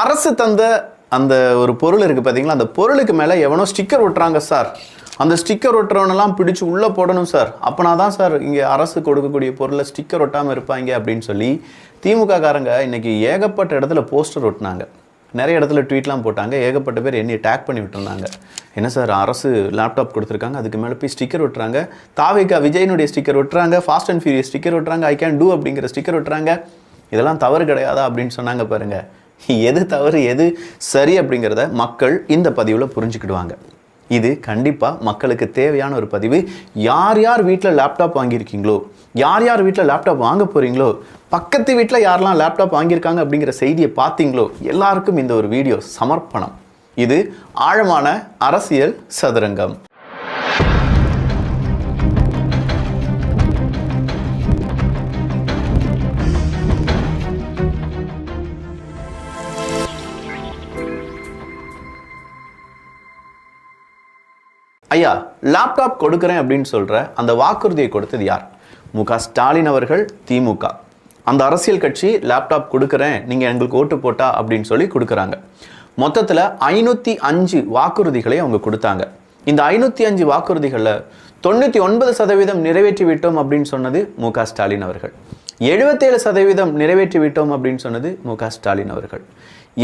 அரசு தந்த அந்த ஒரு பொருள் இருக்குது பார்த்தீங்களா அந்த பொருளுக்கு மேலே எவனோ ஸ்டிக்கர் ஒட்டுறாங்க சார் அந்த ஸ்டிக்கர் ஒட்டுறவனெல்லாம் பிடிச்சி உள்ளே போடணும் சார் அப்போனா தான் சார் இங்கே அரசு கொடுக்கக்கூடிய பொருளை ஸ்டிக்கர் ஒட்டாமல் இருப்பாங்க அப்படின்னு சொல்லி திமுக காரங்க இன்னைக்கு ஏகப்பட்ட இடத்துல போஸ்டர் ஒட்டினாங்க. நிறைய இடத்துல ட்வீட்லாம் போட்டாங்க. ஏகப்பட்ட பேர் என்னையை டேக் பண்ணி விட்டுருந்தாங்க. என்ன சார் அரசு லேப்டாப் கொடுத்துருக்காங்க. அதுக்கு மேலே போய் ஸ்டிக்கர் ஒட்டுறாங்க. தாவிகா விஜயனுடைய ஸ்டிக்கர் ஒட்டுறாங்க. ஃபாஸ்ட் அண்ட் ஃபியூரியஸ் ஸ்டிக்கர் ஒட்டுறாங்க. ஐ கேன் டூ அப்படிங்கிற ஸ்டிக்கர் ஒட்டுறாங்க. இதெல்லாம் தவறு கிடையாதா அப்படின்னு சொன்னாங்க பாருங்கள் எது தவறு எது சரி அப்படிங்கிறத மக்கள் இந்த பதிவில் புரிஞ்சுக்கிடுவாங்க. இது கண்டிப்பாக மக்களுக்கு தேவையான ஒரு பதிவு. யார் யார் வீட்டில் லேப்டாப் வாங்கியிருக்கீங்களோ யார் யார் வீட்டில் லேப்டாப் வாங்க போகிறீங்களோ பக்கத்து வீட்டில் யாரெல்லாம் லேப்டாப் வாங்கியிருக்காங்க அப்படிங்கிற செய்தியை பார்த்தீங்களோ எல்லாருக்கும் இந்த ஒரு வீடியோ சமர்ப்பணம். இது ஆழமான அரசியல் சதுரங்கம். ஐயா லேப்டாப் கொடுக்குறேன் அப்படின்னு சொல்ற அந்த வாக்குறுதியை கொடுத்தது யார்? மு க ஸ்டாலின் அவர்கள் திமுக. அந்த அரசியல் கட்சி லேப்டாப் கொடுக்குறேன் நீங்கள் எங்களுக்கு ஓட்டு போட்டா அப்படின்னு சொல்லி கொடுக்குறாங்க. மொத்தத்தில் ஐநூற்றி அஞ்சு வாக்குறுதிகளை அவங்க கொடுத்தாங்க. இந்த ஐநூற்றி அஞ்சு வாக்குறுதிகளில் தொண்ணூற்றி ஒன்பது சதவீதம் நிறைவேற்றி விட்டோம் அப்படின்னு சொன்னது மு க ஸ்டாலின் அவர்கள். எழுபத்தேழு சதவீதம் நிறைவேற்றி விட்டோம் அப்படின்னு சொன்னது மு க ஸ்டாலின் அவர்கள்.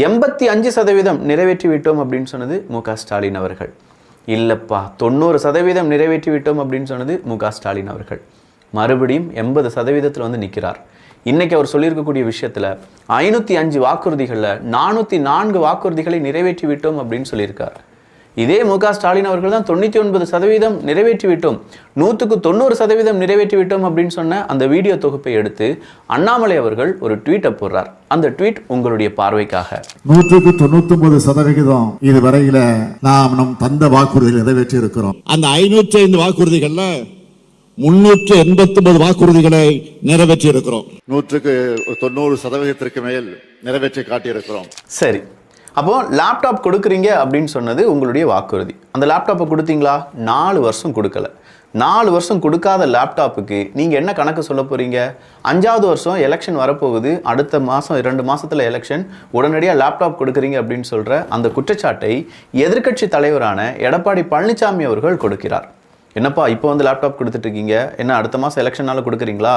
எண்பத்தி அஞ்சு சதவீதம் நிறைவேற்றி விட்டோம் அப்படின்னு சொன்னது மு க ஸ்டாலின் அவர்கள். இல்லப்பா தொண்ணூறு சதவீதம் நிறைவேற்றி விட்டோம் அப்படின்னு சொன்னது மு ஸ்டாலின் அவர்கள். மறுபடியும் எண்பது சதவீதத்தில் வந்து நிற்கிறார் இன்னைக்கு அவர் சொல்லியிருக்கக்கூடிய விஷயத்துல ஐநூற்றி அஞ்சு வாக்குறுதிகளில் நானூற்றி நான்கு வாக்குறுதிகளை நிறைவேற்றி விட்டோம் அப்படின்னு சொல்லியிருக்கார். இதே மு க ஸ்டாலின் அவர்கள் தான் தொண்ணூற்றி ஒன்பது சதவீதம் நிறைவேற்றி விட்டோம் நூற்றுக்கு தொண்ணூறு சதவீதம் நிறைவேற்றி விட்டோம் அப்படின்னு சொன்ன அந்த வீடியோ தொகுப்பை எடுத்து அண்ணாமலை அவர்கள் ஒரு ட்வீட்டை போடுறார். அந்த ட்வீட் உங்களுடைய பார்வைக்காக. நூற்றுக்கு தொண்ணூத்தி ஒன்பது சதவிகிதம் இதுவரையில நாம் நம் தந்த வாக்குறுதியில் நிறைவேற்றி இருக்கிறோம் அந்த ஐநூற்றி ஐந்து வாக்குறுதிகள்ல முன்னூற்று எண்பத்தி ஒன்பது வாக்குறுதிகளை நிறைவேற்றி இருக்கிறோம் நூற்றுக்கு தொண்ணூறு சதவிகிதத்திற்கு மேல் நிறைவேற்றி காட்டியிருக்கிறோம். சரி. அப்போ லேப்டாப் கொடுக்குறீங்க அப்படின்னு சொன்னது உங்களுடைய வாக்குறுதி. அந்த லேப்டாப்பை கொடுத்தீங்களா? நாலு வருஷம் கொடுக்கல. நாலு வருஷம் கொடுக்காத லேப்டாப்புக்கு நீங்கள் என்ன கணக்கு சொல்ல போகிறீங்க அஞ்சாவது வருஷம் எலெக்ஷன் வரப்போகுது. அடுத்த மாதம் இரண்டு மாதத்தில் எலெக்ஷன் உடனடியாக லேப்டாப் கொடுக்குறீங்க அப்படின்னு சொல்கிற அந்த குற்றச்சாட்டை எதிர்க்கட்சி தலைவரான எடப்பாடி பழனிசாமி அவர்கள் கொடுக்கிறார். என்னப்பா இப்போ வந்து லேப்டாப் கொடுத்துட்ருக்கீங்க என்ன அடுத்த மாதம் எலெக்ஷனால கொடுக்குறீங்களா?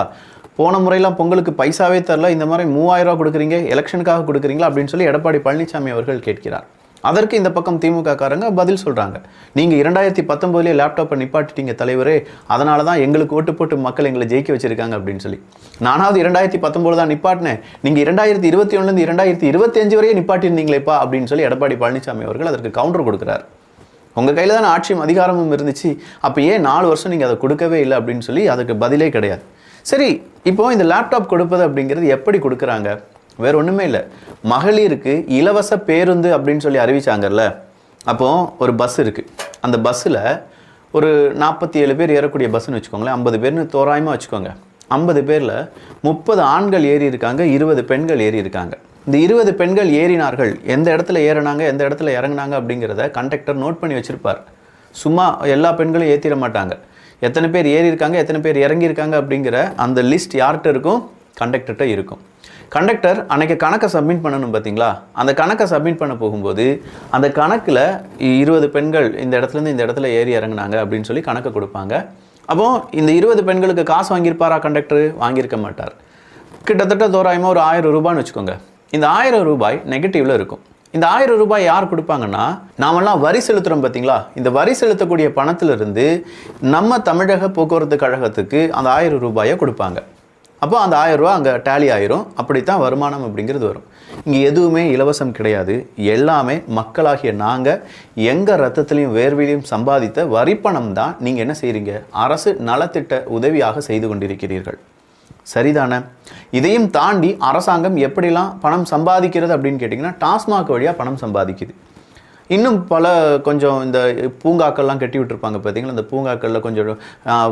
போன முறையெல்லாம் பொங்கலுக்கு பைசாவே தரல இந்த மாதிரி மூவாயிரம் கொடுக்குறீங்க எலெக்ஷனுக்காக கொடுக்குறீங்களா அப்படின்னு சொல்லி எடப்பாடி பழனிசாமி அவர்கள் கேட்கிறார். அதற்கு இந்த பக்கம் திமுக காரங்க பதில் சொல்கிறாங்க நீங்கள் இரண்டாயிரத்தி பத்தொம்போதுலேயே லேப்டாப்பை நிப்பாட்டிட்டீங்க தலைவரே அதனால தான் எங்களுக்கு ஓட்டு போட்டு மக்கள் எங்களை ஜெயிக்க வச்சிருக்காங்க அப்படின்னு சொல்லி. நானாவது இரண்டாயிரத்தி பத்தொம்போது தான் நிப்பாட்டினேன். நீங்கள் இரண்டாயிரத்தி இருபத்தி ஒன்றுலேருந்து இரண்டாயிரத்தி இருபத்தஞ்சு வரையே நிப்பாட்டியிருந்தீங்களேப்பா அப்படின்னு சொல்லி எடப்பாடி பழனிசாமி அவர்கள் அதற்கு கவுண்டர் கொடுக்குறாரு. உங்கள் கையில் தானே ஆட்சியும் அதிகாரமும் இருந்துச்சு அப்போ ஏன் நாலு வருஷம் நீங்கள் அதை கொடுக்கவே இல்லை அப்படின்னு சொல்லி அதுக்கு பதிலே கிடையாது. சரி இப்போ இந்த லேப்டாப் கொடுப்பது அப்படிங்கிறது எப்படி கொடுக்குறாங்க? வேற ஒன்றுமே இல்லை. மகளிருக்கு இலவச பேருந்து அப்படின்னு சொல்லி அறிவிச்சாங்கல்ல. அப்போ ஒரு பஸ் இருக்கு. அந்த பஸ்ஸில் ஒரு நாற்பத்தி ஏழு பேர் ஏறக்கூடிய பஸ்ஸுன்னு வச்சுக்கோங்களேன். ஐம்பது பேர்னு தோராயமாக வச்சுக்கோங்க. ஐம்பது பேரில் முப்பது ஆண்கள் ஏறி இருக்காங்க இருபது பெண்கள் ஏறி இருக்காங்க. இந்த இருபது பெண்கள் ஏறினார்கள். எந்த இடத்துல ஏறினாங்க எந்த இடத்துல இறங்குனாங்க அப்படிங்கிறத கண்டக்டர் நோட் பண்ணி வச்சுருப்பார். சும்மா எல்லா பெண்களும் ஏற்றிட மாட்டாங்க. எத்தனை பேர் ஏறி இருக்காங்க எத்தனை பேர் இறங்கியிருக்காங்க அப்படிங்கிற அந்த லிஸ்ட் யார்கிட்ட இருக்கும் கண்டக்டர்கிட்ட இருக்கும். கண்டக்டர் அன்றைக்கி கணக்கை சப்மிட் பண்ணணும் பார்த்தீங்களா? அந்த கணக்கை சப்மிட் பண்ண போகும்போது அந்த கணக்கில் இருபது பெண்கள் இந்த இடத்துலேருந்து இந்த இடத்துல ஏறி இறங்குனாங்க அப்படின்னு சொல்லி கணக்கை கொடுப்பாங்க. அப்போ இந்த இருபது பெண்களுக்கு காசு வாங்கியிருப்பாரா கண்டக்டர் வாங்கியிருக்க மாட்டார். கிட்டத்தட்ட தோராயமாக ஒரு ஆயிரம் ரூபான்னு வச்சுக்கோங்க. இந்த ஆயிரம் ரூபாய் நெகட்டிவில் இருக்கும். இந்த ஆயிரம் ரூபாய் யார் கொடுப்பாங்கன்னா நாமெல்லாம் வரி செலுத்துகிறோம் பார்த்தீங்களா இந்த வரி செலுத்தக்கூடிய பணத்திலிருந்து நம்ம தமிழக போக்குவரத்து கழகத்துக்கு அந்த ஆயிரம் ரூபாயை கொடுப்பாங்க. அப்போ அந்த ஆயிரம் ரூபா அங்கே டேலி ஆயிரும். அப்படித்தான் வருமானம் அப்படிங்கிறது வரும். இங்கே எதுவுமே இலவசம் கிடையாது. எல்லாமே மக்களாகிய நாங்கள் எங்கள் ரத்தத்திலையும் வேர்வையிலையும் சம்பாதித்த வரிப்பணம் தான் நீங்கள் என்ன செய்கிறீங்க அரசு நலத்திட்ட உதவியாக செய்து கொண்டிருக்கிறீர்கள். சரிதானே? இதையும் தாண்டி அரசாங்கம் எப்படிலாம் பணம் சம்பாதிக்கிறது அப்படின்னு கேட்டிங்கன்னா டாஸ்மாக் வழியாக பணம் சம்பாதிக்குது. இன்னும் பல கொஞ்சம் இந்த பூங்காக்கள்லாம் கட்டி விட்டுருப்பாங்க பார்த்தீங்களா? இந்த பூங்காக்களில் கொஞ்சம்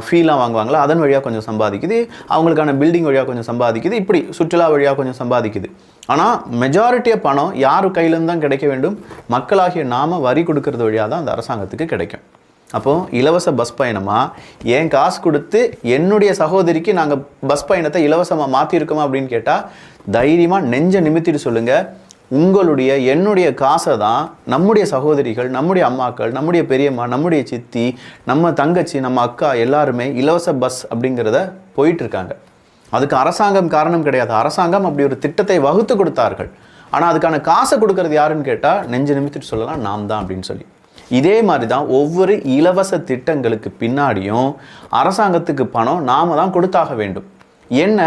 ஃபீலாக வாங்குவாங்களா? அதன் வழியாக கொஞ்சம் சம்பாதிக்குது. அவங்களுக்கான பில்டிங் வழியாக கொஞ்சம் சம்பாதிக்குது. இப்படி சுற்றுலா வழியாக கொஞ்சம் சம்பாதிக்குது. ஆனால் மெஜாரிட்டியாக பணம் யார் கையிலேருந்து தான் கிடைக்க வேண்டும்? மக்களாகிய நாம வரி கொடுக்கறது வழியாக தான் அந்த அரசாங்கத்துக்கு கிடைக்கும். அப்போது இலவச பஸ் பயணமா? ஏன் காசு கொடுத்து என்னுடைய சகோதரிக்கு நாங்கள் பஸ் பயணத்தை இலவசமாக மாற்றிருக்கோமா அப்படின்னு கேட்டால் தைரியமாக நெஞ்ச நிமித்திட்டு சொல்லுங்கள் உங்களுடைய என்னுடைய காசை தான் நம்முடைய சகோதரிகள் நம்முடைய அம்மாக்கள் நம்முடைய பெரியம்மா நம்முடைய சித்தி நம்ம தங்கச்சி நம்ம அக்கா எல்லாருமே இலவச பஸ் அப்படிங்கிறத போயிட்டுருக்காங்க. அதுக்கு அரசாங்கம் காரணம் கிடையாது. அரசாங்கம் அப்படி ஒரு திட்டத்தை வகுத்து கொடுத்தார்கள். ஆனால் அதுக்கான காசை கொடுக்கறது யாருன்னு கேட்டால் நெஞ்சு நிமித்திட்டு சொல்லலாம் நாம் தான் அப்படின்னு சொல்லி. இதே மாதிரி தான் ஒவ்வொரு இலவச திட்டங்களுக்கு பின்னாடியும் அரசாங்கத்துக்கு பணம் நாம தான் கொடுத்தாக வேண்டும். என்ன?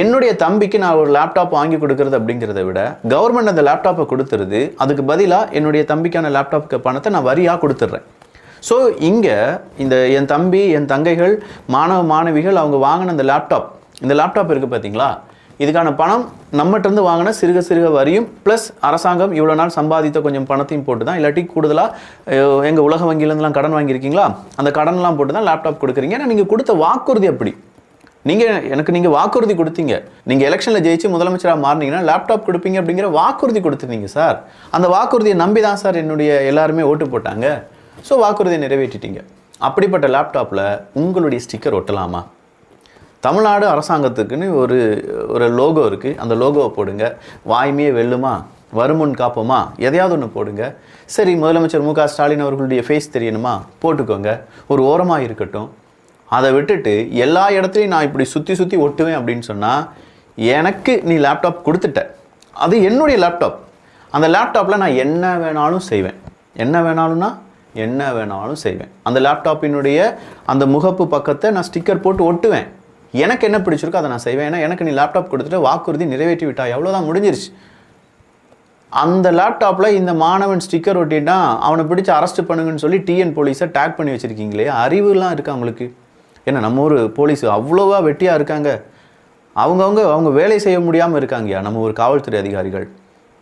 என்னுடைய தம்பிக்கு நான் ஒரு லேப்டாப் வாங்கி கொடுக்கறது அப்படிங்கிறத விட கவர்மெண்ட் அந்த லேப்டாப்பை கொடுத்துருது. அதுக்கு பதிலாக என்னுடைய தம்பிக்கான லேப்டாப்புக்கு பணத்தை நான் வரியாக கொடுத்துட்றேன் ஸோ இங்கே இந்த என் தம்பி என் தங்கைகள் மாணவ மாணவிகள் அவங்க வாங்கின அந்த லேப்டாப் இந்த லேப்டாப் இருக்குது பார்த்தீங்களா இதுக்கான பணம் நம்மகிட்டருந்து வாங்கின சிறுக சிறுக வரியும் ப்ளஸ் அரசாங்கம் இவ்வளோ நாள் சம்பாதித்த கொஞ்சம் பணத்தையும் போட்டு தான் இல்லாட்டி கூடுதலாக எங்கள் உலக வங்கியிலேருந்துலாம் கடன் வாங்கியிருக்கீங்களா? அந்த கடன்லாம் போட்டு தான் லேப்டாப் கொடுக்குறீங்க. ஏன்னா நீங்கள் கொடுத்த வாக்குறுதி அப்படி. நீங்கள் எனக்கு நீங்கள் வாக்குறுதி கொடுத்தீங்க. நீங்கள் எலெக்ஷனில் ஜெயிச்சு முதலமைச்சராக மாறினீங்கன்னா லேப்டாப் கொடுப்பீங்க அப்படிங்கிற வாக்குறுதி கொடுத்துருந்தீங்க சார். அந்த வாக்குறுதியை நம்பி தான் சார் என்னுடைய எல்லாருமே ஓட்டு போட்டாங்க. ஸோ வாக்குறுதியை நிறைவேற்றிட்டீங்க. அப்படிப்பட்ட லேப்டாப்பில் உங்களுடைய ஸ்டிக்கர் ஒட்டலாமா? தமிழ்நாடு அரசாங்கத்துக்குன்னு ஒரு ஒரு லோகோ இருக்குது அந்த லோகோவை போடுங்க. வாய்மையே வெல்லுமா? வருமுன் காப்போமா? எதையாவது ஒன்று போடுங்க. சரி முதலமைச்சர் மு ஸ்டாலின் அவர்களுடைய ஃபேஸ் தெரியணுமா? போட்டுக்கோங்க. ஒரு ஓரமாக இருக்கட்டும். அதை விட்டுட்டு எல்லா இடத்துலையும் நான் இப்படி சுற்றி சுற்றி ஒட்டுவேன் அப்படின்னு சொன்னால் எனக்கு நீ லேப்டாப் கொடுத்துட்ட. அது என்னுடைய லேப்டாப் அந்த லேப்டாப்பில் நான் என்ன வேணாலும் செய்வேன். என்ன வேணாலும்னா என்ன வேணாலும் செய்வேன். அந்த லேப்டாப்பினுடைய அந்த முகப்பு பக்கத்தை நான் ஸ்டிக்கர் போட்டு ஒட்டுவேன். எனக்கு என்ன பிடிச்சிருக்கோ அதை நான் செய்வேன். ஏன்னா எனக்கு நீ லேப்டாப் கொடுத்துட்டு வாக்குறுதி நிறைவேற்றி விட்டா எவ்வளோதான் முடிஞ்சிருச்சு. அந்த லேப்டாப்பில் இந்த மாணவன் ஸ்டிக்கர் ஒட்டிட்டான். அவனை பிடிச்சி அரெஸ்ட் பண்ணுங்கன்னு சொல்லி டிஎன் போலீஸை டேக் பண்ணி வச்சுருக்கீங்களே. அறிவுலாம் இருக்கா அவங்களுக்கு? ஏன்னா நம்ம ஒரு போலீஸ் அவ்வளோவா வெட்டியாக இருக்காங்க. அவங்கவுங்க அவங்க வேலை செய்ய முடியாமல் இருக்காங்கயா? நம்ம ஒரு காவல்துறை அதிகாரிகள்.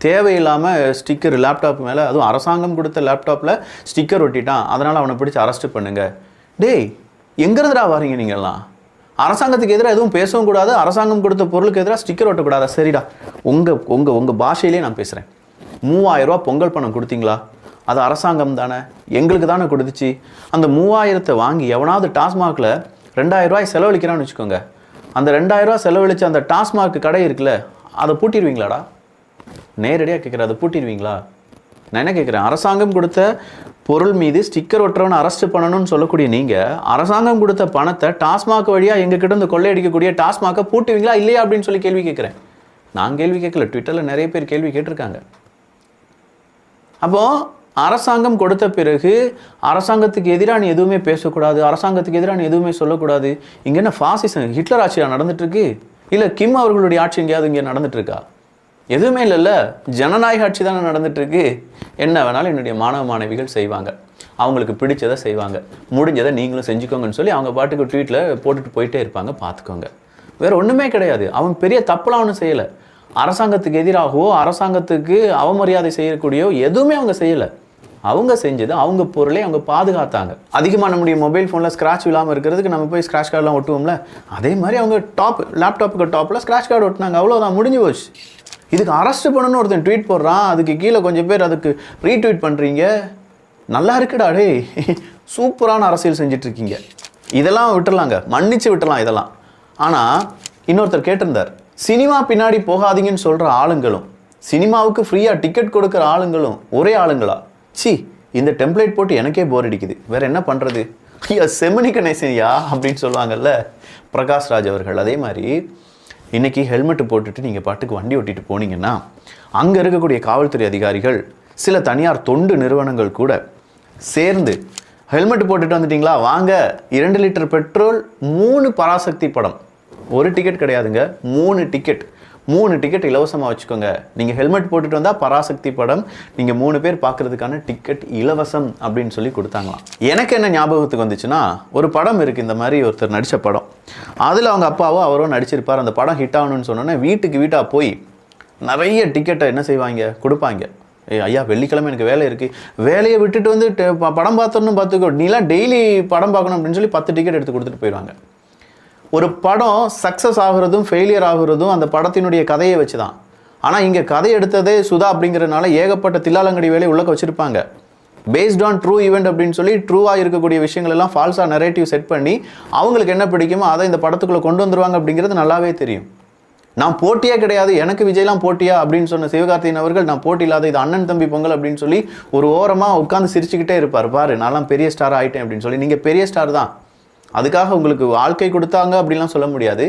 தேவையில்லாமல் ஸ்டிக்கர் லேப்டாப் மேலே அதுவும் அரசாங்கம் கொடுத்த லேப்டாப்பில் ஸ்டிக்கர் ஒட்டிட்டான். அதனால் அவனை பிடிச்சி அரெஸ்ட் பண்ணுங்கள் டேய் எங்கேருந்துடா வரீங்க நீங்கள்லாம் அரசாங்கத்துக்கு எதிராக எதுவும் பேசவும் கூடாது. அரசாங்கம் கொடுத்த பொருளுக்கு எதிராக ஸ்டிக்கர் ஒட்டக்கூடாது. சரிடா. உங்கள் உங்கள் உங்கள் பாஷையிலே நான் பேசுகிறேன் மூவாயிரரூவா பொங்கல் பணம் கொடுத்தீங்களா? அது அரசாங்கம் தானே. எங்களுக்கு தானே கொடுத்துச்சு. அந்த மூவாயிரத்தை வாங்கி எவனாவது டாஸ்மாகில் ரெண்டாயிரரூவாய் செலவழிக்கிறான்னு வச்சுக்கோங்க. அந்த ரெண்டாயிரரூவா செலவழித்த அந்த டாஸ்மாக் கடை இருக்குல்ல அதை பூட்டிடுவீங்களாடா? நேரடியாக கேட்குற அதை பூட்டிடுவீங்களா? நான் என்ன கேட்குறேன் அரசாங்கம் கொடுத்த பொருள் மீது ஸ்டிக்கர் ஒட்டுறவனை அரெஸ்ட் பண்ணணும்னு சொல்லக்கூடிய நீங்கள் அரசாங்கம் கொடுத்த பணத்தை டாஸ்மாக் வழியாக எங்ககிட்ட இருந்து கொள்ளையடிக்கக்கூடிய டாஸ்மாக்கை பூட்டுவீங்களா இல்லையா அப்படின்னு சொல்லி கேள்வி கேட்குறேன் நான் கேள்வி கேட்கல. ட்விட்டரில் நிறைய பேர் கேள்வி கேட்டிருக்காங்க. அப்போது அரசாங்கம் கொடுத்த பிறகு அரசாங்கத்துக்கு எதிராக நீ எதுவுமே பேசக்கூடாது அரசாங்கத்துக்கு எதிராக நீ எதுவுமே சொல்லக்கூடாது. இங்கே என்ன ஃபாசிசம் ஹிட்லர் ஆட்சியாக நடந்துட்டுருக்கு இல்லை கிம் அவர்களுடைய ஆட்சி எங்கேயாவது இங்கே நடந்துட்டுருக்கா எதுவுமே இல்லைல்ல. ஜனநாயக ஆட்சி தானே நடந்துட்டுருக்கு. என்ன வேணாலும் என்னுடைய மாணவ மாணவிகள் செய்வாங்க. அவங்களுக்கு பிடிச்சதை செய்வாங்க. முடிஞ்சதை நீங்களும் செஞ்சுக்கோங்கன்னு சொல்லி அவங்க பாட்டுக்கு ட்வீட்டில் போட்டுட்டு போயிட்டே இருப்பாங்க. பார்த்துக்கோங்க. வேறு ஒன்றுமே கிடையாது. அவன் பெரிய தப்பெல்லாம் ஒன்றும் செய்யலை. அரசாங்கத்துக்கு எதிராகவோ அரசாங்கத்துக்கு அவமரியாதை செய்யக்கூடியோ எதுவுமே அவங்க செய்யலை. அவங்க செஞ்சது அவங்க பொருளை அவங்க பாதுகாத்தாங்க. அதிகமாக நம்முடைய மொபைல் ஃபோனில் ஸ்க்ராட்ச் விழாமல் இருக்கிறதுக்கு நம்ம போய் ஸ்க்ராட்ச் கார்டெலாம் ஒட்டுவோம்ல. அதே மாதிரி அவங்க டாப் லேப்டாப்புக்கு டாப்பில் ஸ்க்ராட்ச் கார்டு ஒட்டினாங்க. அவ்வளோதான் முடிஞ்சு போச்சு. இதுக்கு அரெஸ்ட் பண்ணணும்னு ஒருத்தன் ட்வீட் போடுறான். அதுக்கு கீழே கொஞ்சம் பேர் அதுக்கு ரீட்வீட் பண்ணுறீங்க நல்லா இருக்குடா டேய். சூப்பரான அரசியல் செஞ்சிட்ருக்கீங்க. இதெல்லாம் விட்டுறலாங்க. மன்னிச்சு விட்டுறலாம் இதெல்லாம். ஆனால் இன்னொருத்தர் கேட்டிருந்தார். சினிமா பின்னாடி போகாதீங்கன்னு சொல்கிற ஆளுங்களும் சினிமாவுக்கு ஃப்ரீயாக டிக்கெட் கொடுக்குற ஆளுங்களும் ஒரே ஆளுங்களா? சி இந்த டெம்ப்ளேட் போட்டு எனக்கே போர் அடிக்குது. வேற என்ன பண்ணுறது ஐயா செமினி கணேசன்யா அப்படின்னு சொல்லுவாங்கல்ல பிரகாஷ் ராஜ் அவர்கள். அதே மாதிரி இன்றைக்கி ஹெல்மெட் போட்டுட்டு நீங்கள் பாட்டுக்கு வண்டி ஓட்டிட்டு போனீங்கன்னா அங்கே இருக்கக்கூடிய காவல்துறை அதிகாரிகள் சில தனியார் தொண்டு நிறுவனங்கள் கூட சேர்ந்து ஹெல்மெட் போட்டுட்டு வந்துட்டீங்களா? வாங்க இரண்டு லிட்டர் பெட்ரோல் மூணு பராசக்தி படம். ஒரு டிக்கெட் கிடையாதுங்க மூணு டிக்கெட் மூணு டிக்கெட் இலவசமாக வச்சுக்கோங்க. நீங்கள் ஹெல்மெட் போட்டுட்டு வந்தால் பராசக்தி படம் நீங்கள் மூணு பேர் பார்க்கறதுக்கான டிக்கெட் இலவசம் அப்படின்னு சொல்லி கொடுத்தாங்களாம். எனக்கு என்ன ஞாபகத்துக்கு வந்துச்சுன்னா ஒரு படம் இருக்குது இந்த மாதிரி ஒருத்தர் நடித்த படம். அதில் அவங்க அப்பாவோ அவரோ நடிச்சிருப்பார். அந்த படம் ஹிட் ஆகணும்னு சொன்னோன்னே வீட்டுக்கு வீட்டாக போய் நிறைய டிக்கெட்டை என்ன செய்வாங்க? கொடுப்பாங்க. ஏ ஐயா வெள்ளிக்கிழமை எனக்கு வேலை இருக்குது வேலையை விட்டுட்டு வந்து டெ- ப- படம் பார்த்தோன்னு பார்த்துக்கோ. நீலாம் டெய்லி படம் பார்க்கணும் அப்படின்னு சொல்லி பத்து டிக்கெட் எடுத்து கொடுத்துட்டு போயிடுவாங்க. ஒரு படம் சக்ஸஸ் ஆகுறதும் ஃபெயிலியர் ஆகுறதும் அந்த படத்தினுடைய கதையை வச்சு தான் ஆனால் இங்கே கதை எடுத்ததே சுதா அப்படிங்கிறதுனால ஏகப்பட்ட தில்லாலங்கடி வேலையை உள்ளக்க வச்சுருப்பாங்க. பேஸ்ட் ஆன் ட்ரூ ஈவெண்ட் அப்படின்னு சொல்லி ட்ரூவாக இருக்கக்கூடிய விஷயங்கள் எல்லாம் ஃபால்ஸாக நரேட்டிவ் செட் பண்ணி அவங்களுக்கு என்ன பிடிக்குமோ அதை இந்த படத்துக்குள்ளே கொண்டு வந்துருவாங்க அப்படிங்கிறது நல்லாவே தெரியும். நான் போட்டியே கிடையாது எனக்கு விஜய்லாம் போட்டியா அப்படின்னு சொன்ன சிவகார்த்திகேயன் அவர்கள் நான் போட்டி இல்லாத இது அண்ணன் தம்பி பொங்கல் அப்படின்னு சொல்லி ஒரு ஓரமாக உட்காந்து சிரிச்சுக்கிட்டே இருப்பார். பாரு நான்லாம் பெரிய ஸ்டார் ஆகிட்டேன் அப்படின்னு சொல்லி. நீங்கள் பெரிய ஸ்டார் தான். அதுக்காக உங்களுக்கு வாழ்க்கை கொடுத்தாங்க அப்படிலாம் சொல்ல முடியாது.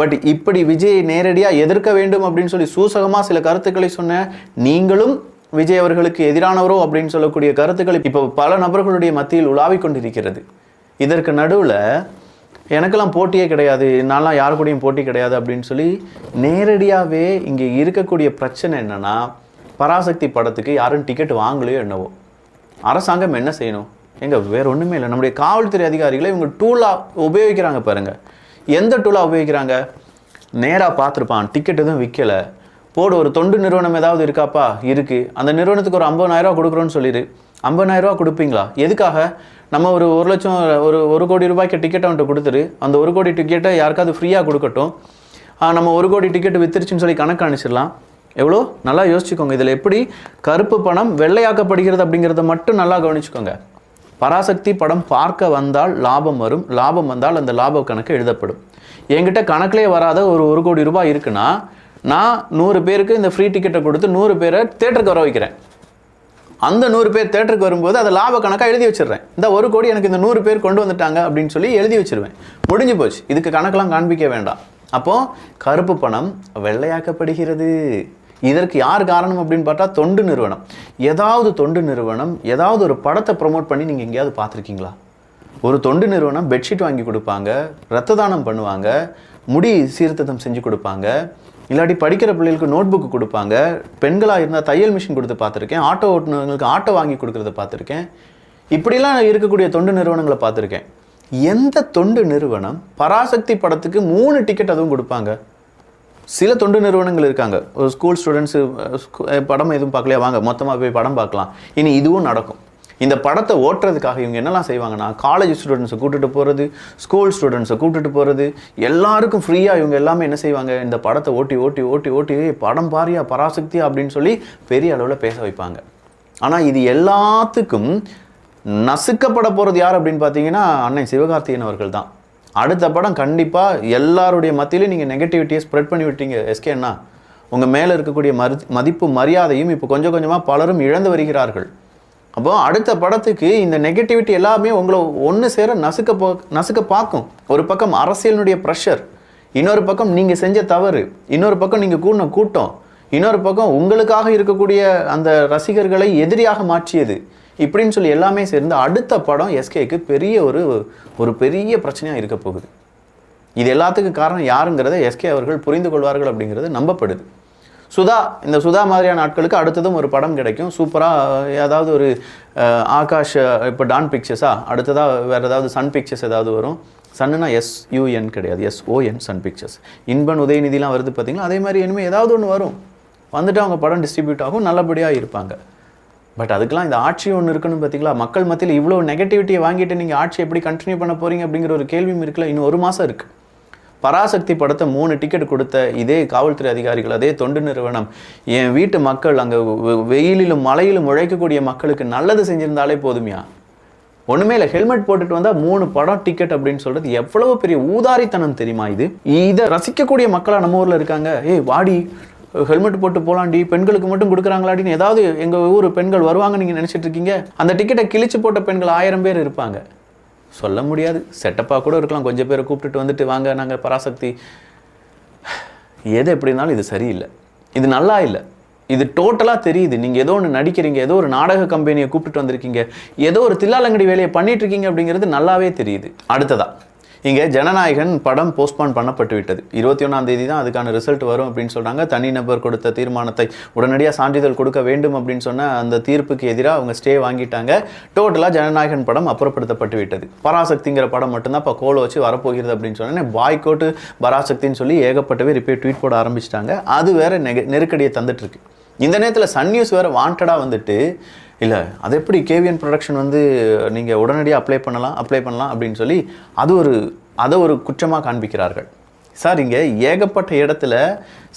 பட் இப்படி விஜயை நேரடியாக எதிர்க்க வேண்டும் அப்படின்னு சொல்லி சூசகமாக சில கருத்துக்களை சொன்ன நீங்களும் விஜய் அவர்களுக்கு எதிரானவரோ அப்படின்னு சொல்லக்கூடிய கருத்துக்கள் இப்போ பல நபர்களுடைய மத்தியில் உலாவிக் கொண்டிருக்கிறது. இதற்கு நடுவில் எனக்கெல்லாம் போட்டியே கிடையாது. நான்லாம் யாரு கூடயும் போட்டி கிடையாது அப்படின்னு சொல்லி நேரடியாகவே இங்கே இருக்கக்கூடிய பிரச்சனை என்னன்னா பராசக்தி படத்துக்கு யாரும் டிக்கெட் வாங்கலையோ என்னவோ. அரசாங்கம் என்ன செய்யணும்? எங்க வேற ஒண்ணுமே இல்லை. நம்முடைய காவல்துறை அதிகாரிகளை இவங்க டூலா உபயோகிக்கிறாங்க பாருங்க. எந்த டூலா உபயோகிக்கிறாங்க? நேராக பார்த்துருப்பான். டிக்கெட் எதுவும் விற்கல போடு ஒரு தொண்டு நிறுவனம் ஏதாவது இருக்காப்பா? இருக்கு. அந்த நிறுவனத்துக்கு ஒரு ஐம்பதாயிரரூவா கொடுக்குறோன்னு சொல்லிடு. ஐம்பதாயிரரூவா கொடுப்பீங்களா? எதுக்காக? நம்ம ஒரு ஒரு லட்சம் ஒரு ஒரு கோடி ரூபாய்க்கு டிக்கெட் அவன்கிட்ட கொடுத்துரு அந்த ஒரு கோடி டிக்கெட்டை யாருக்காவது ஃப்ரீயாக கொடுக்கட்டும். நம்ம ஒரு கோடி டிக்கெட் வித்துருச்சுன்னு சொல்லி கணக்கு அனுப்பிச்சிடலாம். எவ்வளோ? நல்லா யோசிச்சுக்கோங்க. இதில் எப்படி கருப்பு பணம் வெள்ளையாக்கப்படுகிறது அப்படிங்கிறத மட்டும் நல்லா கவனிச்சுக்கோங்க. பராசக்தி படம் பார்க்க வந்தால் லாபம் வரும். லாபம் வந்தால் அந்த லாப கணக்கு எழுதப்படும். என்கிட்ட கணக்கிலே வராத ஒரு ஒரு கோடி ரூபாய் இருக்குன்னா நான் நூறு பேருக்கு இந்த ஃப்ரீ டிக்கெட்டை கொடுத்து நூறு பேரை தேட்டருக்கு வர வைக்கிறேன். அந்த நூறு பேர் தேட்டருக்கு வரும்போது அதை லாப கணக்காக எழுதி வச்சிடுறேன். இந்த ஒரு கோடி எனக்கு இந்த நூறு பேர் கொண்டு வந்துட்டாங்க அப்படின்னு சொல்லி எழுதி வச்சிருவேன். முடிஞ்சு போச்சு. இதுக்கு கணக்கெல்லாம் காண்பிக்க வேண்டாம். அப்போ கருப்பு பணம் வெள்ளையாக்கப்படுகிறது. இதற்கு யார் காரணம் அப்படின்னு பார்த்தா தொண்டு நிறுவனம். ஏதாவது தொண்டு நிறுவனம் ஏதாவது ஒரு படத்தை ப்ரொமோட் பண்ணி நீங்கள் எங்கேயாவது பார்த்துருக்கீங்களா? ஒரு தொண்டு நிறுவனம் பெட்ஷீட் வாங்கி கொடுப்பாங்க ரத்த தானம் பண்ணுவாங்க முடி சீர்திருத்தம் செஞ்சு கொடுப்பாங்க இல்லாட்டி படிக்கிற பிள்ளைகளுக்கு நோட் புக்கு கொடுப்பாங்க பெண்களாக இருந்தால் தையல் மிஷின் கொடுத்து பார்த்துருக்கேன் ஆட்டோ ஓட்டுநர்களுக்கு ஆட்டோ வாங்கி கொடுக்குறத பார்த்துருக்கேன். இப்படிலாம் இருக்கக்கூடிய தொண்டு நிறுவனங்களை பார்த்துருக்கேன். எந்த தொண்டு நிறுவனம் பராசக்தி படத்துக்கு மூணு டிக்கெட் அதுவும் கொடுப்பாங்க? சில தொண்டு நிறுவனங்கள் இருக்காங்க. ஒரு ஸ்கூல் ஸ்டூடெண்ட்ஸு படம் எதுவும் பார்க்கலையா? வாங்க மொத்தமாக போய் படம் பார்க்கலாம். இனி இதுவும் நடக்கும். இந்த படத்தை ஓட்டுறதுக்காக இவங்க என்னெல்லாம் செய்வாங்கன்னா காலேஜ் ஸ்டூடெண்ட்ஸை கூட்டிட்டு போகிறது ஸ்கூல் ஸ்டூடெண்ட்ஸை கூட்டிட்டு போகிறது எல்லாருக்கும் ஃப்ரீயாக இவங்க எல்லாமே என்ன செய்வாங்க? இந்த படத்தை ஓட்டி ஓட்டி ஓட்டி ஓட்டி படம் பாரியா பராசக்தியா அப்படின்னு சொல்லி பெரிய அளவில் பேச வைப்பாங்க. ஆனால் இது எல்லாத்துக்கும் நசுக்கப்பட போகிறது யார் அப்படின்னு பார்த்தீங்கன்னா அன்னை சிவகார்த்திகேயன் அவர்கள் தான். அடுத்த படம் கண்டிப்பாக எல்லாருடைய மத்தியிலையும் நீங்கள் நெகட்டிவிட்டியை ஸ்ப்ரெட் பண்ணி விட்டீங்க. எஸ்கே என்ன உங்கள் மேலே இருக்கக்கூடிய மரு மதிப்பு மரியாதையும் இப்போ கொஞ்சம் கொஞ்சமாக பலரும் இழந்து வருகிறார்கள். அப்போ அடுத்த படத்துக்கு இந்த நெகட்டிவிட்டி எல்லாமே உங்களை ஒன்று சேர நசுக்க போ நசுக்க பார்க்கும். ஒரு பக்கம் அரசியலினுடைய ப்ரெஷர் இன்னொரு பக்கம் நீங்கள் செஞ்ச தவறு இன்னொரு பக்கம் நீங்கள் கூடின கூட்டம் இன்னொரு பக்கம் உங்களுக்காக இருக்கக்கூடிய அந்த ரசிகர்களை எதிரியாக மாற்றியது. இப்படின்னு சொல்லி எல்லாமே சேர்ந்து அடுத்த படம் எஸ்கேக்கு பெரிய ஒரு ஒரு பெரிய பிரச்சனையாக இருக்க போகுது. இது எல்லாத்துக்கும் காரணம் யாருங்கிறத எஸ்கே அவர்கள் புரிந்து கொள்வார்கள் அப்படிங்கிறது நம்பப்படுது. சுதா இந்த சுதா மாதிரியான ஆட்களுக்கு அடுத்ததும் ஒரு படம் கிடைக்கும். சூப்பராக ஏதாவது ஒரு ஆகாஷ் இப்போ டான் பிக்சர்ஸா? அடுத்ததாக வேறு ஏதாவது சன் பிக்சர்ஸ் ஏதாவது வரும்? சன்னுனா எஸ் யூஎன் கிடையாது. S O N Sun Pictures. Inban உதயநிதிலாம் வருது பார்த்தீங்களா? அதே மாதிரி இனிமேல் ஏதாவது ஒன்று வரும். வந்துட்டு அவங்க படம் டிஸ்ட்ரிபியூட் ஆகும். நல்லபடியாக இருப்பாங்க. பட் அதுக்கெல்லாம் இந்த ஆட்சி ஒன்று இருக்கணும் பார்த்தீங்களா மக்கள் மத்தியில் இவ்வளோ நெகட்டிவிட்டியை வாங்கிட்டு நீங்கள் ஆட்சி எப்படி கண்டினியூ பண்ண போறீங்க அப்படிங்கிற ஒரு கேள்வியும் இருக்குல்ல இன்னும் ஒரு மாதம் இருக்குது பராசக்தி படத்தை மூணு டிக்கெட் கொடுத்த இதே காவல்துறை அதிகாரிகள் அதே தொண்டு நிறுவனம் என் வீட்டு மக்கள் அங்கே வெயிலிலும் மழையிலும் உழைக்கக்கூடிய மக்களுக்கு நல்லது செஞ்சிருந்தாலே போதுமையா. ஒன்றுமே இல்லை ஹெல்மெட் போட்டுட்டு வந்தால் மூணு படம் டிக்கெட் அப்படின்னு சொல்கிறது எவ்வளவு பெரிய ஊதாரித்தனம் தெரியுமா இது? இதை ரசிக்கக்கூடிய மக்களாக நம்ம ஊரில் இருக்காங்க. ஏய் வாடி ஹெல்மெட் போட்டு போலாண்டி பெண்களுக்கு மட்டும் கொடுக்குறாங்களாடின்னு ஏதாவது எங்கள் ஊர் பெண்கள் வருவாங்க நீங்கள் நினச்சிட்டு இருக்கீங்க? அந்த டிக்கெட்டை கிழிச்சு போட்ட பெண்கள் ஆயிரம் பேர் இருப்பாங்க. சொல்ல முடியாது. செட்டப்பாக கூட இருக்கலாம். கொஞ்சம் பேரை கூப்பிட்டுட்டு வந்துட்டு வாங்க நாங்கள் பராசக்தி. எது எப்படி இருந்தாலும் இது சரியில்லை. இது நல்லா இல்லை. இது டோட்டலாக தெரியுது. நீங்கள் ஏதோ ஒன்று நடிக்கிறீங்க ஏதோ ஒரு நாடக கம்பெனியை கூப்பிட்டு வந்திருக்கீங்க ஏதோ ஒரு தில்லாலங்கடி வேலையை பண்ணிட்டு இருக்கீங்க அப்படிங்கிறது நல்லாவே தெரியுது. அடுத்ததா இங்கே ஜனநாயகன் படம் போஸ்ட்பான் பண்ணப்பட்டு விட்டது. இருபத்தி ஒன்றாம் தேதி தான் அதுக்கான ரிசல்ட் வரும் அப்படின்னு சொல்கிறாங்க தனிநபர் கொடுத்த தீர்மானத்தை உடனடியாக சான்றிதழ் கொடுக்க வேண்டும் அப்படின்னு சொன்ன அந்த தீர்ப்புக்கு எதிராக அவங்க ஸ்டே வாங்கிட்டாங்க. டோட்டலாக ஜனநாயகன் படம் அப்புறப்படுத்தப்பட்டு விட்டது. பராசக்திங்கிற படம் மட்டும்தான் இப்போ கோலை வச்சு வரப்போகிறது அப்படின்னு சொன்னேன் பாய்கோட்டு பராசக்தின்னு சொல்லி ஏகப்பட்டவே பேர் ட்வீட் போட ஆரம்பிச்சிட்டாங்க. அது வேற நெருக்கடியை தந்துட்டு இருக்கு. இந்த நேரத்தில் சன் நியூஸ் வேறு வாண்டடாக வந்துட்டு இல்லை அது எப்படி கேவிஎன் ப்ரொடக்ஷன் வந்து நீங்கள் உடனடியாக அப்ளை பண்ணலாம் அப்ளை பண்ணலாம் அப்படின்னு சொல்லி அது ஒரு அதை ஒரு குற்றமாக காண்பிக்கிறார்கள். சார் இங்கே ஏகப்பட்ட இடத்துல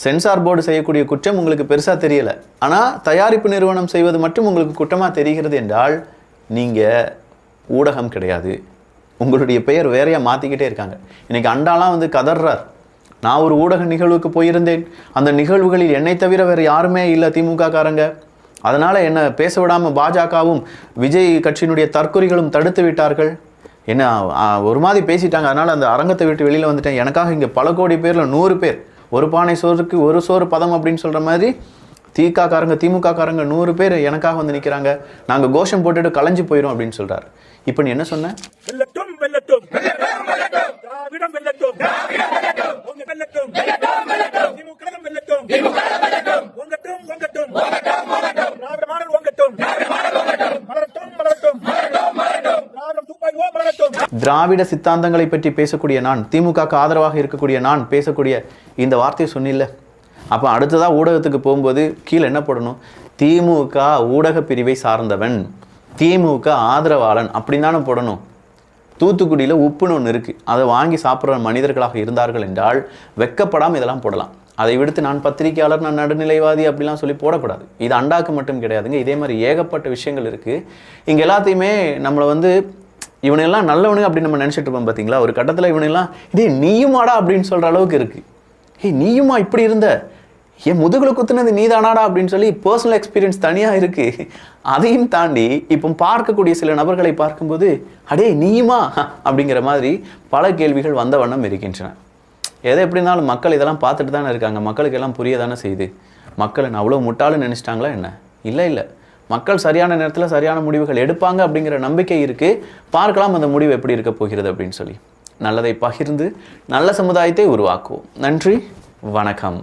சென்சார் போர்டு செய்யக்கூடிய குற்றம் உங்களுக்கு பெருசாக தெரியலை. ஆனால் தயாரிப்பு நிறுவனம் செய்வது மட்டும் உங்களுக்கு குற்றமாக தெரிகிறது என்றால் நீங்கள் ஊடகம் கிடையாது. உங்களுடைய பெயர் வேறையாக மாற்றிக்கிட்டே இருக்காங்க. இன்றைக்கி அண்டாலாம் வந்து கதறார் நான் ஒரு ஊடக நிகழ்வுக்கு போயிருந்தேன். அந்த நிகழ்வுகளில் என்னை தவிர வேறு யாருமே இல்லை திமுக காரங்க அதனால் என்ன பேச விடாமல் பாஜகவும் விஜய் கட்சியினுடைய தற்கொலைகளும் தடுத்து விட்டார்கள்? என்ன ஒரு மாதிரி பேசிட்டாங்க. அதனால் அந்த அரங்கத்தை விட்டு வெளியில் வந்துட்டேன். எனக்காக இங்கே பல கோடி பேரில் நூறு பேர் ஒரு பானை சோறுக்கு ஒரு சோறு பதம் அப்படின்னு சொல்கிற மாதிரி திகாக்காரங்க காரங்க நூறு பேர் எனக்காக வந்து நிற்கிறாங்க நாங்கள் கோஷம் போட்டுட்டு கலைஞ்சு போயிடும் அப்படின்னு சொல்கிறாரு இப்போ நீ என்ன சொன்ன? திராவிட சித்தாந்தங்களை பற்றி பேசக்கூடிய நான் திமுகக்கு ஆதரவாக இருக்கக்கூடிய நான் பேசக்கூடிய இந்த வார்த்தையை சொன்னில்ல. அப்போ அடுத்ததாக ஊடகத்துக்கு போகும்போது கீழே என்ன போடணும்? திமுக ஊடக பிரிவை சார்ந்தவன் திமுக ஆதரவாளன் அப்படின்னு தானே போடணும். தூத்துக்குடியில் உப்புன்னு ஒன்று இருக்குது அதை வாங்கி சாப்பிட்ற மனிதர்களாக இருந்தார்கள் என்றால் வெக்கப்படாமல் இதெல்லாம் போடலாம். அதை விடுத்து நான் பத்திரிக்கையாளர் நான் நடுநிலைவாதி அப்படிலாம் சொல்லி போடக்கூடாது. இது அண்டாக்கு மட்டும் கிடையாதுங்க. இதே மாதிரி ஏகப்பட்ட விஷயங்கள் இருக்குது இங்கே எல்லாத்தையுமே நம்மளை வந்து இவனெல்லாம் நல்லவனுங்க அப்படின்னு நம்ம நினச்சிட்டு இருப்போம் பார்த்தீங்களா ஒரு கட்டத்தில் இவனெல்லாம் இதே நீயுமாடா அப்படின்னு சொல்கிற அளவுக்கு இருக்குது ஏய் நீயுமா இப்படி இருந்த? என் முதுகில் குத்துனது நீதானாடா? அப்படின்னு சொல்லி பர்சனல் எக்ஸ்பீரியன்ஸ் தனியாக இருக்கு. அதையும் தாண்டி இப்போ பார்க்கக்கூடிய சில நபர்களை பார்க்கும்போது அடே நீயுமா? அப்படிங்கிற மாதிரி பல கேள்விகள் வந்த வண்ணம் இருக்கின்றன. எதை எப்படி இருந்தாலும் மக்கள் இதெல்லாம் பார்த்துட்டு தானே இருக்காங்க. மக்களுக்கு எல்லாம் புரிய தானே செய்யுது. மக்கள் என்ன அவ்வளோ முட்டாளும் நினச்சிட்டாங்களா என்ன? இல்லை இல்லை. மக்கள் சரியான நேரத்தில் சரியான முடிவுகள் எடுப்பாங்க அப்படிங்கிற நம்பிக்கை இருக்குது பார்க்கலாம் அந்த முடிவு எப்படி இருக்க போகிறது அப்படின்னு சொல்லி. நல்லதை பகிர்ந்து நல்ல சமுதாயத்தை உருவாக்குவோம். நன்றி வணக்கம்.